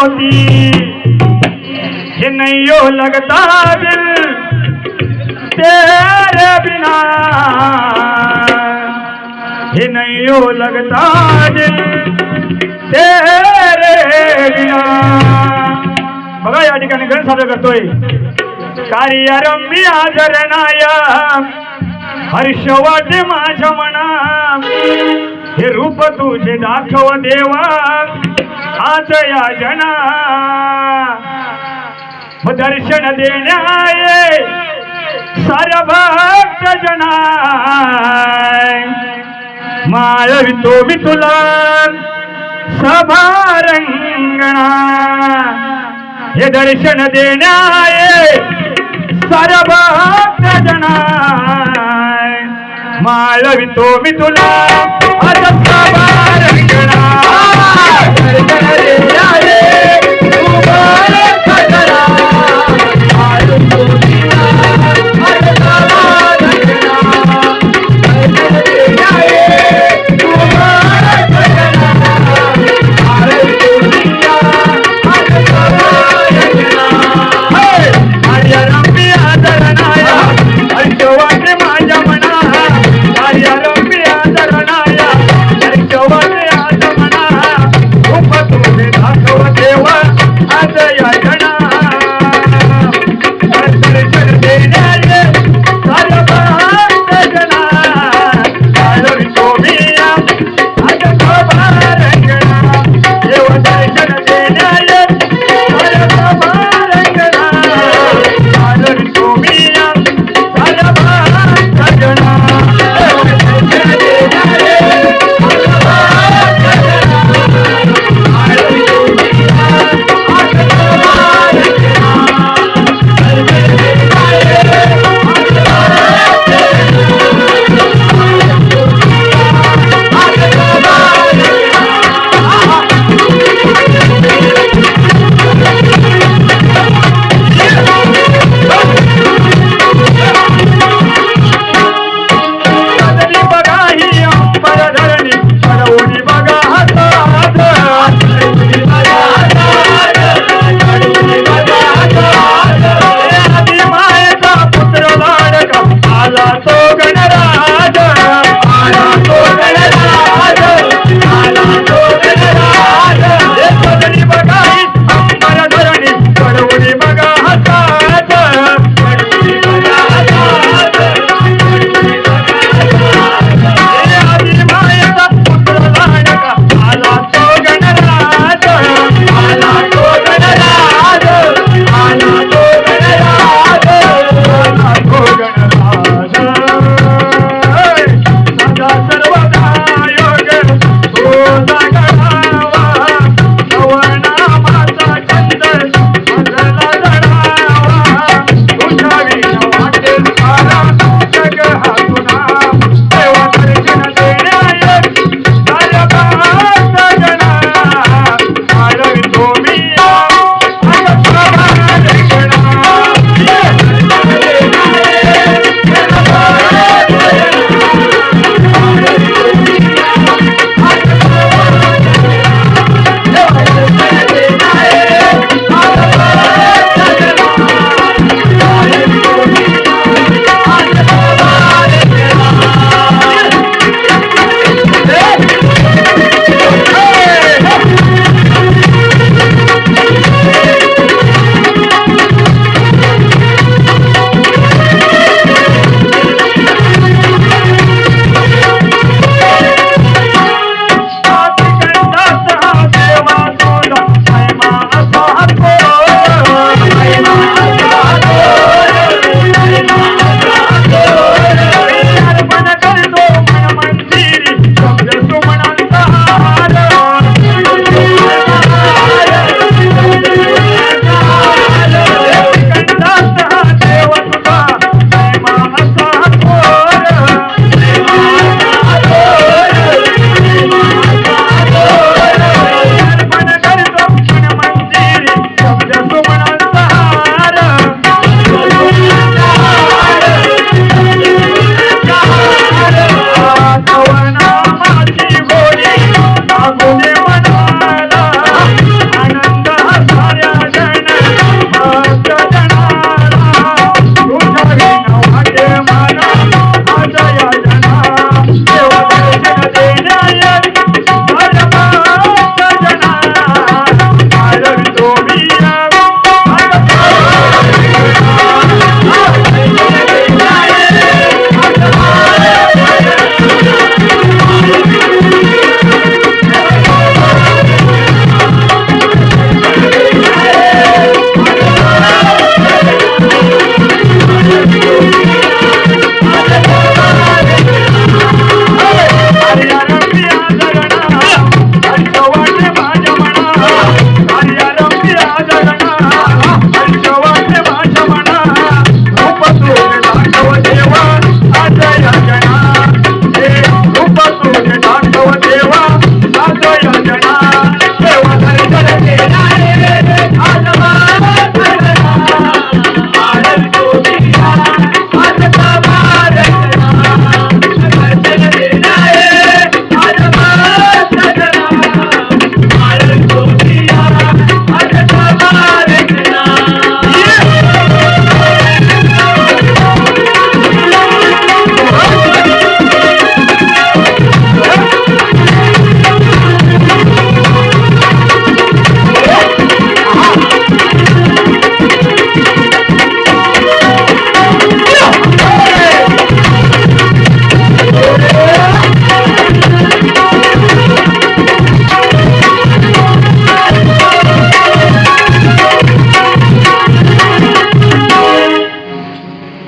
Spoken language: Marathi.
होती. ये नहीं हो लगता दिल तेरे बिना. ये नहीं हो लगता दिल तेरे बिना. बघा या ठिकाणी गण सादर करतोय. कार्यारंभी आदरणाया हर्ष वाटे माझ्या मना हे रूप तुझे दाखव देवा. आज जना. दर्शन देण्याये साऱ्या भक्त जना. माळवितो मी तुला. सभारंगणा हे दर्शन देण्याये साऱ्या भक्त जना. माळवितो मी तुला. आज सभारंगणा दर्शन देण्याये